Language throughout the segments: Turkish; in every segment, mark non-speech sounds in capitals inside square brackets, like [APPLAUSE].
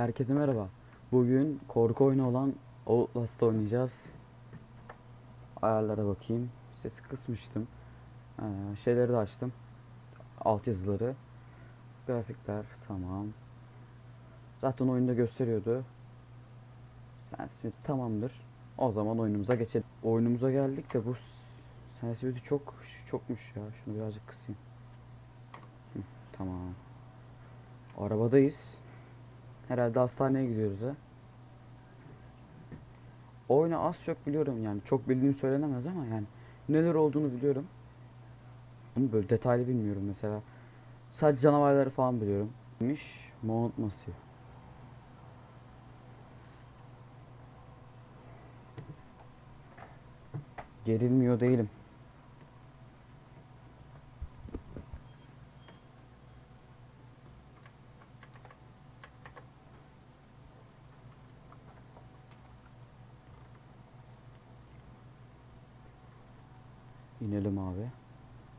Herkese merhaba. Bugün korku oyunu olan Outlast oynayacağız. Ayarlara bakayım. Sesi kısmıştım. Ee, şeyleri de açtım. Altyazıları. Grafikler tamam. Zaten oyunda gösteriyordu. Sensitivity tamamdır. O zaman oyunumuza geçelim. Oyunumuza geldik de bu sensitivity çok çokmuş ya. Şunu birazcık kısayım. Hı, tamam. Arabadayız. Herhalde hastaneye gidiyoruz ha. Oyunu az çok biliyorum yani çok bildiğim söylenemez ama yani neler olduğunu biliyorum. Ama böyle detaylı bilmiyorum mesela. Sadece canavarları falan biliyorum. Miş Mount Massive. Gerilmiyor değilim. İnelim abi.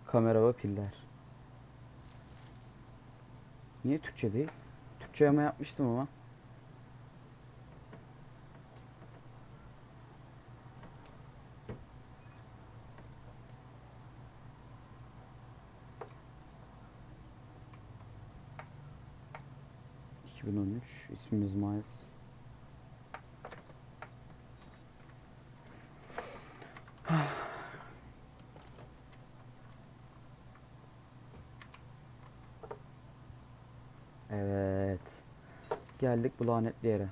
Kamera ve piller. Niye Türkçe değil? Türkçe ama yapmıştım ama. ...2013... ...ismimiz Miles... Evet. Geldik bu lanetli yere.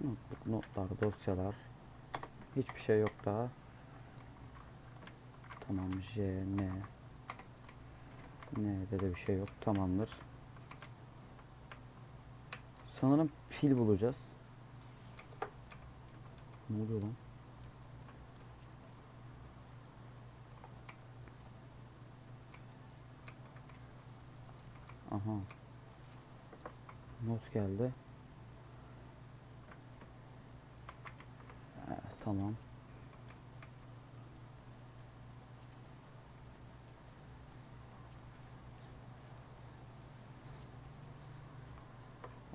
Notluk, notlar, dosyalar. Hiçbir şey yok daha. Tamam J, N. N'de de bir şey yok. Tamamdır. Sanırım pil bulacağız. Ne oluyor lan? Aha. Not geldi. Evet, tamam.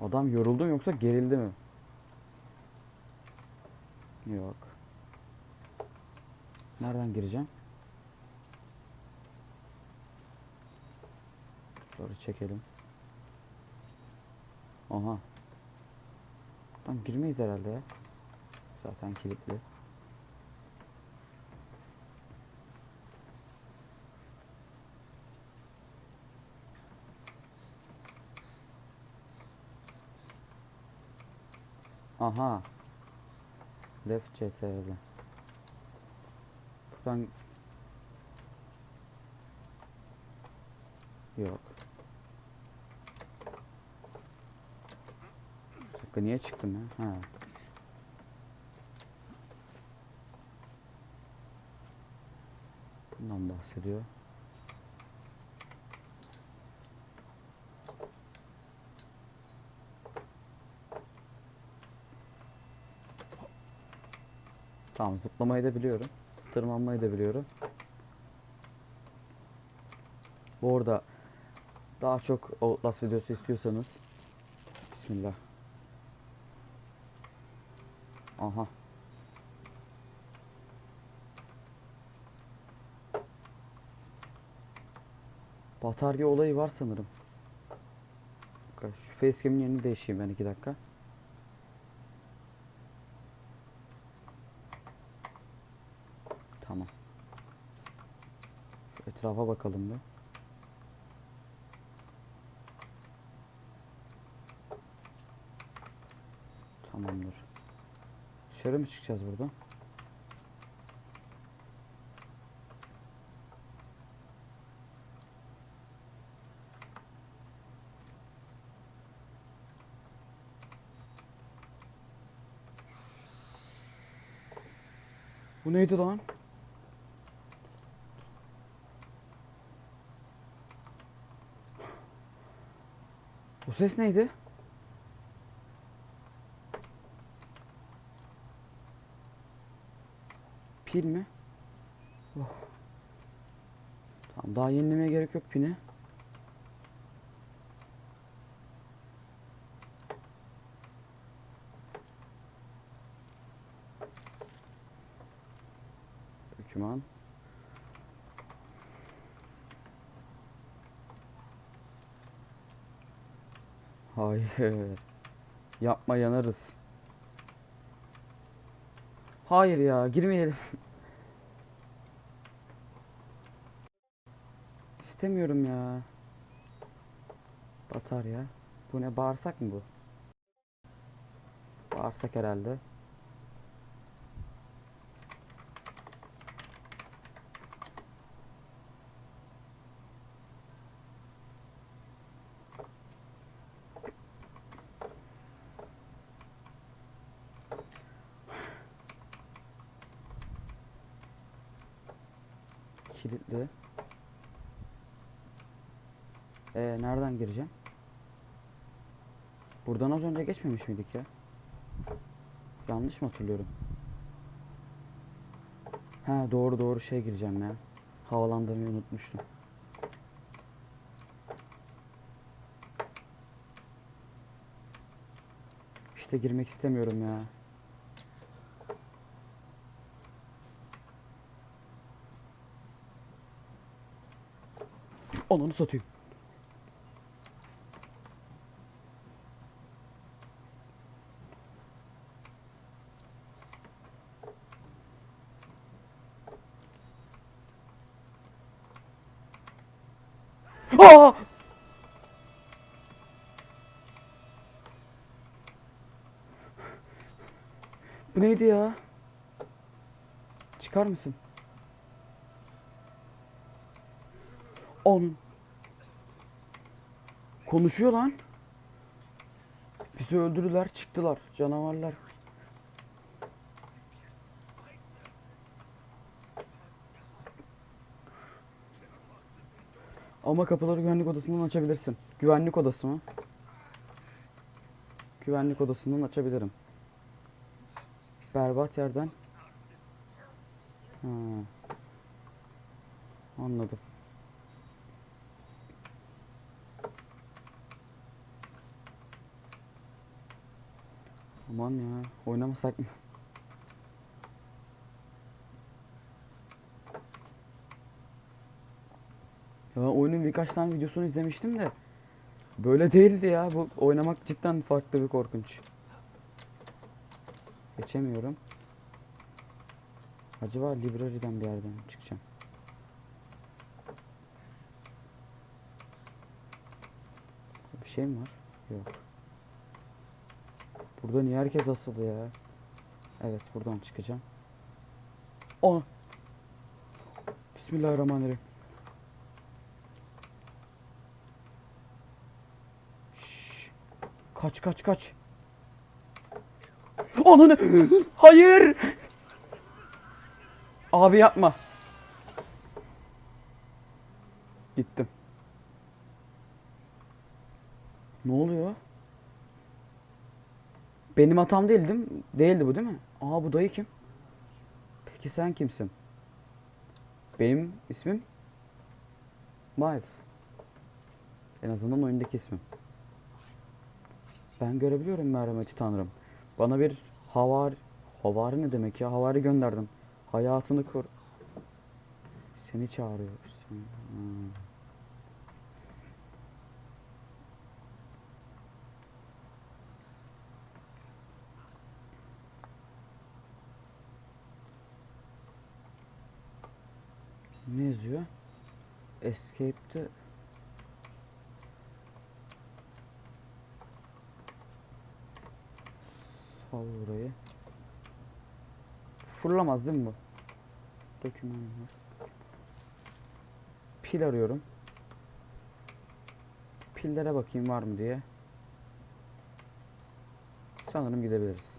Adam yoruldu mu yoksa gerildi mi? Yok. Nereden gireceğim? Şöyle çekelim. Aha. Buradan girmeyiz herhalde ya. Zaten kilitli. Aha. Left CTRL. Buradan Yok. Dakika niye çıktım ya? Ha. Bundan bahsediyor. Tamam zıplamayı da biliyorum. Tırmanmayı da biliyorum. Bu arada daha çok Outlast videosu istiyorsanız Bismillah. Aha. Batarya olayı var sanırım. Şu facecam'in yerini değişeyim ben iki dakika. Tamam. Şu etrafa bakalım bir. Tamamdır. Dışarı mı çıkacağız burada? Bu neydi lan? O ses neydi? Pil mi? Oh. Tamam daha yenilemeye gerek yok pini. Döküman. Hayır. Yapma yanarız. Hayır ya girmeyelim. İstemiyorum ya. Batarya. Bu ne bağırsak mı bu? Bağırsak herhalde. Kilitli. Ee, nereden gireceğim? Buradan az önce geçmemiş miydik ya? Yanlış mı hatırlıyorum? Ha doğru doğru şey gireceğim ya. Havalandırmayı unutmuştum. İşte girmek istemiyorum ya. Ananı satayım. Aa! Bu neydi ya? Çıkar mısın? Onun. Konuşuyor lan. Bizi öldürdüler, çıktılar. Canavarlar. Ama kapıları güvenlik odasından açabilirsin. Güvenlik odası mı? Güvenlik odasından açabilirim. Berbat yerden. Ha. Anladım. Aman ya, oynamasak mı? Ya oyunun birkaç tane videosunu izlemiştim de böyle değildi ya. Bu oynamak cidden farklı bir korkunç. Geçemiyorum. Acaba library'den bir yerden çıkacağım? Bir şey mi var? Yok. Burada niye herkes asılı ya? Evet buradan çıkacağım. On. Bismillahirrahmanirrahim. Şşş. Kaç kaç kaç. Ananı. Hayır. Abi yapma. Gittim. Ne oluyor? Benim hatam değil değil mi? Değildi bu değil mi? Aa bu dayı kim? Peki sen kimsin? Benim ismim Miles. En azından oyundaki ismim. Ben görebiliyorum merhameti tanrım. Bana bir havar havari ne demek ya? Havari gönderdim. Hayatını kur. Seni çağırıyor. Hmm. Ne yazıyor? Escape'de Sal burayı. Fırlamaz değil mi bu? Doküman var. Pil arıyorum. Pillere bakayım var mı diye. Sanırım gidebiliriz.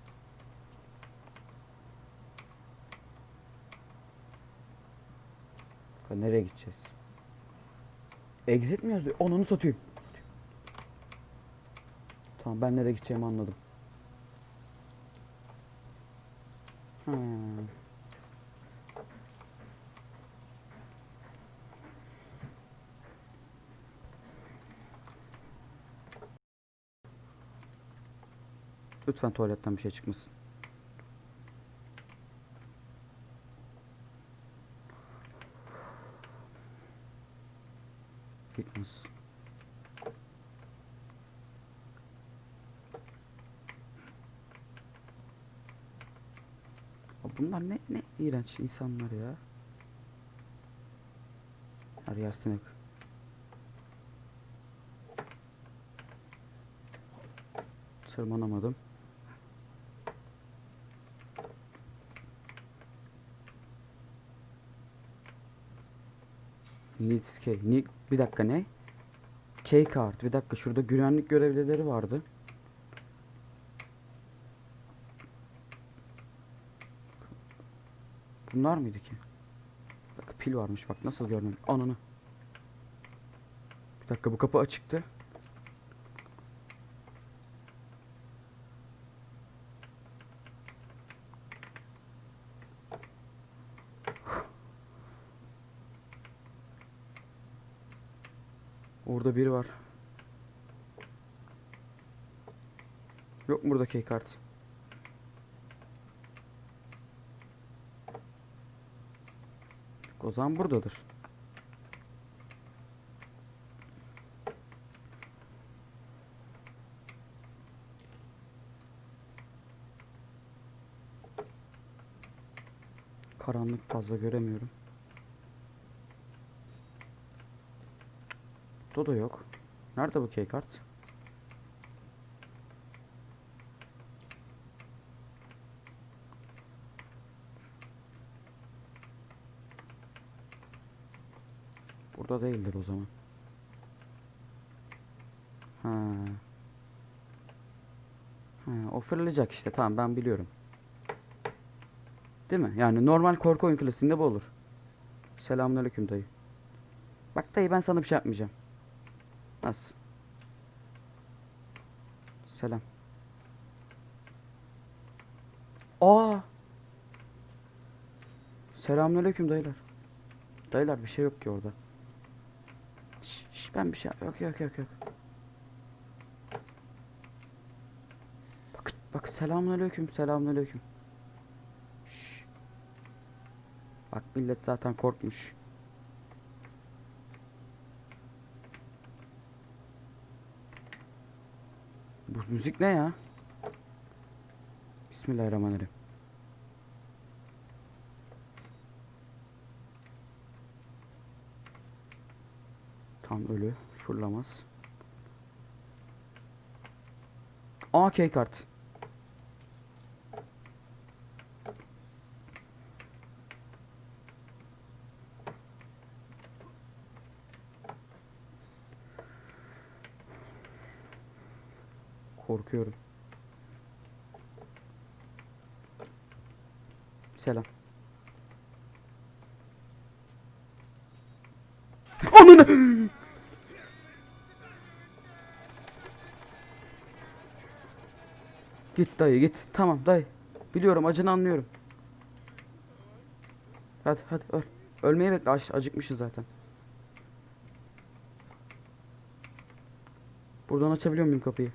Bakalım Nereye gideceğiz? Exit mi yazıyor? Onunu satayım. Tamam ben nereye gideceğimi anladım. Ha. Lütfen tuvaletten bir şey çıkmasın. Bunlar ne ne iğrenç insanlar ya. Her yer sinek. Tırmanamadım. Needs key. Ni bir dakika ne? Key card. Bir dakika şurada güvenlik görevlileri vardı. Bunlar mıydı ki? Bak pil varmış bak nasıl görmem. Ananı. Bir dakika bu kapı açıktı. Orada biri var. Yok mu burada key kart? O zaman buradadır. Karanlık fazla göremiyorum. Dodo yok. Nerede bu kart? Burada değildir o zaman. Ha. Ha, o fırlayacak işte. Tamam ben biliyorum. Değil mi? Yani normal korku oyun klasiğinde bu olur. Selamünaleyküm dayı. Bak dayı ben sana bir şey yapmayacağım. Nasıl? Selam. Aa! Selamünaleyküm dayılar. Dayılar bir şey yok ki orada. Ben bir şey yok yok yok yok. Bak bak selamünaleyküm selamünaleyküm. Şş. Bak millet zaten korkmuş. Bu müzik ne ya? Bismillahirrahmanirrahim. Tam ölü. Fırlamaz. Key kart. Korkuyorum. Selam. Git dayı git. Tamam dayı. Biliyorum acını anlıyorum. Hadi hadi öl. Ölmeye bekle acıkmışız zaten. Buradan açabiliyor muyum kapıyı?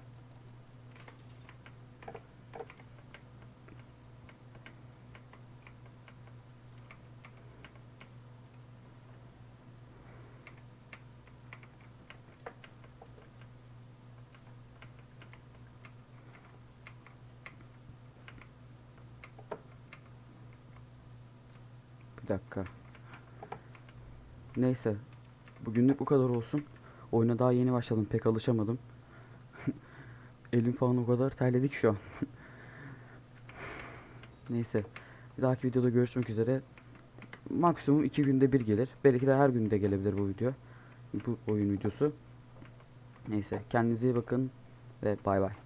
Bir dakika. Neyse. Bugünlük bu kadar olsun. Oyuna daha yeni başladım. Pek alışamadım. [LAUGHS] Elim falan o kadar terledik şu an. [LAUGHS] Neyse. Bir dahaki videoda görüşmek üzere. Maksimum iki günde bir gelir. Belki de her günde gelebilir bu video. Bu oyun videosu. Neyse. Kendinize iyi bakın. Ve bay bay.